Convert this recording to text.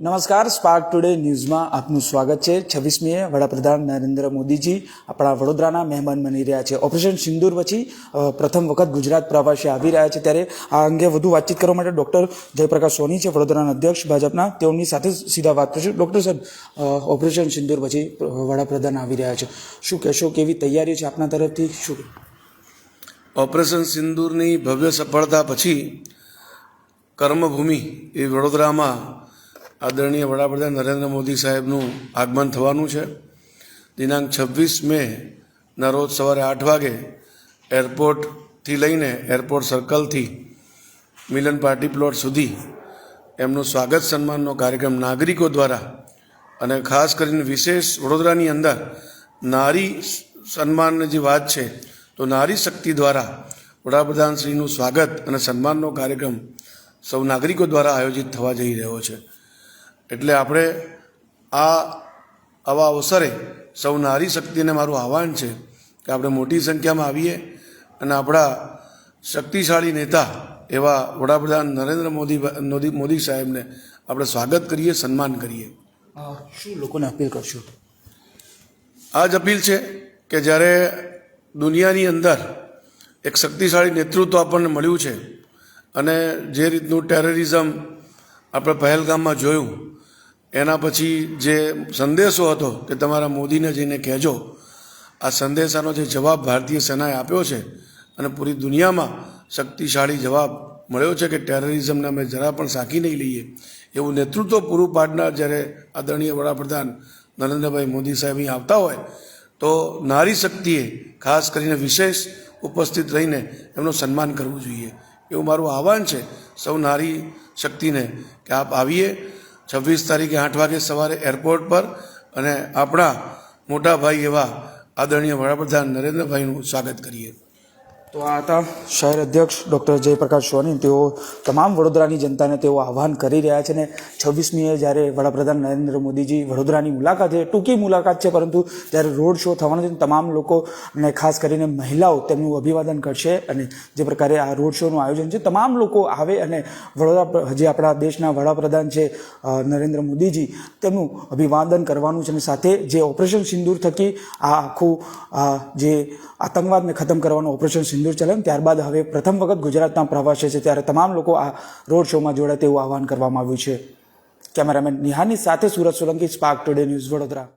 નમસ્કાર spark today ન્યૂઝમાં આપનું સ્વાગત છે. છવ્વીસમીએ વડાપ્રધાન નરેન્દ્ર મોદીજી આપણા વડોદરાના મહેમાન બની રહ્યા છે. ઓપરેશન સિંદૂર પછી પ્રથમ વખત ગુજરાત પ્રવાસે આવી રહ્યા છે. ત્યારે આ અંગે વધુ વાતચીત કરવા માટે ડૉક્ટર જયપ્રકાશ સોની છે, વડોદરાના અધ્યક્ષ ભાજપના. તેઓની સાથે સીધા વાત કરશું. ડૉક્ટર સાહેબ ઓપરેશન સિંદૂર પછી વડાપ્રધાન આવી રહ્યા છે. શું કહેશો, કેવી તૈયારી છે આપના તરફથી? શું ઓપરેશન સિંદૂરની ભવ્ય સફળતા પછી કર્મભૂમિ એ વડોદરામાં આદરણીય વડાપ્રધાન નરેન્દ્ર મોદી સાહેબનું આગમન થવાનું છે. દિનાંક છવ્વીસ મે ના રોજ સવારે આઠ વાગે એરપોર્ટથી લઈને એરપોર્ટ સર્કલથી મિલન પાર્ટી પ્લોટ સુધી એમનું સ્વાગત સન્માનનો કાર્યક્રમ નાગરિકો દ્વારા અને ખાસ કરીને વિશેષ વડોદરાની અંદર નારી સન્માનની જે વાત છે, તો નારી શક્તિ દ્વારા વડાપ્રધાનશ્રીનું સ્વાગત અને સન્માનનો કાર્યક્રમ સૌ નાગરિકો દ્વારા આયોજિત થવા જઈ રહ્યો છે. એટલે આપણે આ આવા અવસરે સૌ નારી શક્તિને મારું આહવાન છે કે આપણે મોટી સંખ્યામાં આવીએ અને આપણા શક્તિશાળી નેતા એવા વડાપ્રધાન નરેન્દ્ર મોદી મોદી સાહેબને આપણે સ્વાગત કરીએ સન્માન કરીએ. શું લોકોને અપીલ કરશો? આ જ અપીલ છે કે જ્યારે દુનિયાની અંદર એક શક્તિશાળી નેતૃત્વ આપણને મળ્યું છે અને જે રીતનું ટેરરિઝમ આપણે પહેલગામમાં જોયું એના પછી જે સંદેશો હતો કે તમારા મોદીને જઈને કહેજો. આ સંદેશાનો જે જવાબ ભારતીય સેનાએ આપ્યો છે અને પૂરી દુનિયામાં શક્તિશાળી જવાબ મળ્યો છે કે ટેરરિઝમને અમે જરા પણ સાંકી નહીં લઈએ. એવું નેતૃત્વ પૂરું પાડનાર જ્યારે આદરણીય વડાપ્રધાન નરેન્દ્રભાઈ મોદી સાહેબ અહીં આવતા હોય, તો નારી શક્તિએ ખાસ કરીને વિશેષ ઉપસ્થિત રહીને એમનું સન્માન કરવું જોઈએ. એવું મારું આહવાન છે. સૌ નારી શક્તિને કે આપ આવીએ છવ્વીસ તારીખે આઠ વાગે સવારે એરપોર્ટ પર અને આપણા મોટા ભાઈ એવા આદરણીય વડાપ્રધાન નરેન્દ્રભાઈનું સ્વાગત કરીએ. તો આ હતા શહેર અધ્યક્ષ ડૉક્ટર જયપ્રકાશ સોની. તેઓ તમામ વડોદરાની જનતાને તેઓ આહવાન કરી રહ્યા છે ને છવ્વીસમીએ જ્યારે વડાપ્રધાન નરેન્દ્ર મોદીજી વડોદરાની મુલાકાત છે ટૂંકી મુલાકાત છે, પરંતુ જ્યારે રોડ શો થવાનો છે તમામ લોકો અને ખાસ કરીને મહિલાઓ તેમનું અભિવાદન કરશે અને જે પ્રકારે આ રોડ શોનું આયોજન છે, તમામ લોકો આવે અને વડોદરા જે આપણા દેશના વડાપ્રધાન છે નરેન્દ્ર મોદીજી, તેમનું અભિવાદન કરવાનું છે અને સાથે જે ઓપરેશન સિંદૂર થકી આ આખું જે આતંકવાદને ખતમ કરવાનું ઓપરેશન સિંદૂર ચલન, ત્યારબાદ હવે પ્રથમ વખત ગુજરાતના પ્રવાસે છે, ત્યારે તમામ લોકો આ રોડ શોમાં જોડાય તેવું આહવાન કરવામાં આવ્યું છે. કેમેરામેન નિહાની સાથે Surat Solanki, spark today news Vadodara.